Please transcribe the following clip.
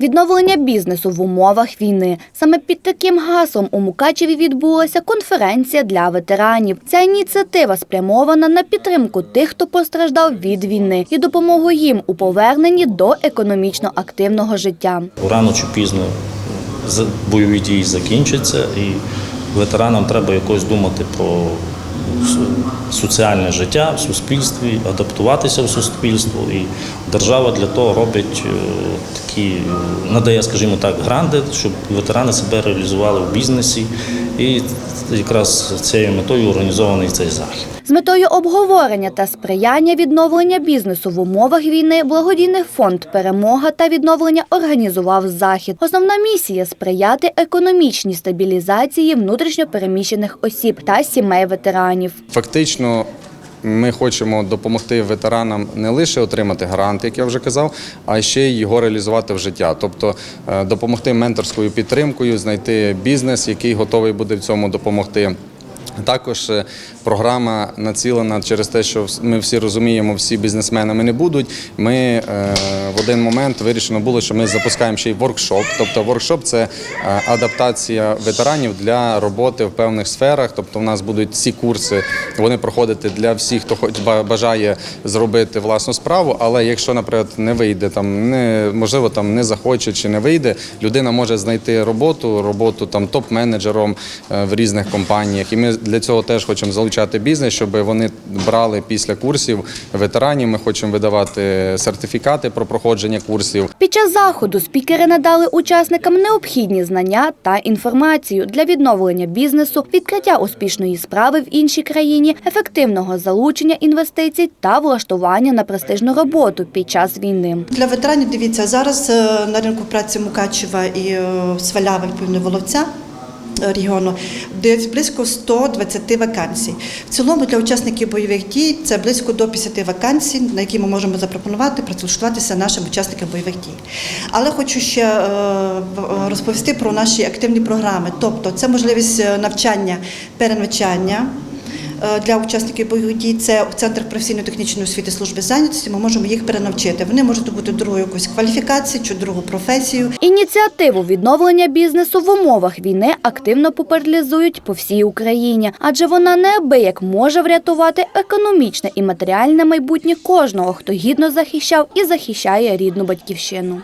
Відновлення бізнесу в умовах війни. Саме під таким гаслом у Мукачеві відбулася конференція для ветеранів. Ця ініціатива спрямована на підтримку тих, хто постраждав від війни, і допомогу їм у поверненні до економічно активного життя. Рано чи пізно бойові дії закінчаться, і ветеранам треба якось думати про соціальне життя в суспільстві, адаптуватися в суспільство. І держава для того робить е, такі, е, надає, скажімо так, гранди, щоб ветерани себе реалізували в бізнесі. І якраз цією метою організований цей захід. З метою обговорення та сприяння відновлення бізнесу в умовах війни благодійний фонд Перемога та відновлення організував захід. Основна місія сприяти економічній стабілізації внутрішньо переміщених осіб та сімей ветеранів. Фактично, ми хочемо допомогти ветеранам не лише отримати грант, як я вже казав, а ще й його реалізувати в життя. Тобто е, допомогти менторською підтримкою, знайти бізнес, який готовий буде в цьому допомогти. Також е, програма націлена через те, що ми всі розуміємо, всі бізнесменами не будуть. Ми е, в один момент вирішено було, що ми запускаємо ще й воркшоп. Тобто, воркшоп це е, адаптація ветеранів для роботи в певних сферах. Тобто, у нас будуть ці курси, вони проходити для всіх, хто бажає зробити власну справу. Але якщо, наприклад, не вийде там, не можливо там не захоче чи не вийде, людина може знайти роботу, роботу там топ-менеджером в різних компаніях. І ми для цього теж хочемо залучати бізнес, щоб вони брали після курсів ветеранів. Ми хочемо видавати сертифікати про проходження курсів. Під час заходу спікери надали учасникам необхідні знання та інформацію для відновлення бізнесу, відкриття успішної справи в іншій країні, ефективного залучення інвестицій та влаштування на престижну роботу під час війни. Для ветеранів дивіться зараз е, на ринку праці Мукачева і е, Свалява, відповідно Воловця. Е, Регіону десь близько 120 вакансій. В цілому для учасників бойових дій це близько до 50 вакансій, на які ми можемо запропонувати працевлаштуватися нашим учасникам бойових дій. Але хочу ще е, розповісти про наші активні програми. Тобто, це можливість е, навчання, перенавчання. Е, Для учасників бойових дій це в центрах професійно-технічної освіти служби зайнятості. Ми можемо їх перенавчити. Вони можуть здобути другу якусь кваліфікацію чи другу професію. Ініціативу відновлення бізнесу в умовах війни активно популяризують по всій Україні, адже вона неабияк може врятувати економічне і матеріальне майбутнє кожного, хто гідно захищав і захищає рідну батьківщину.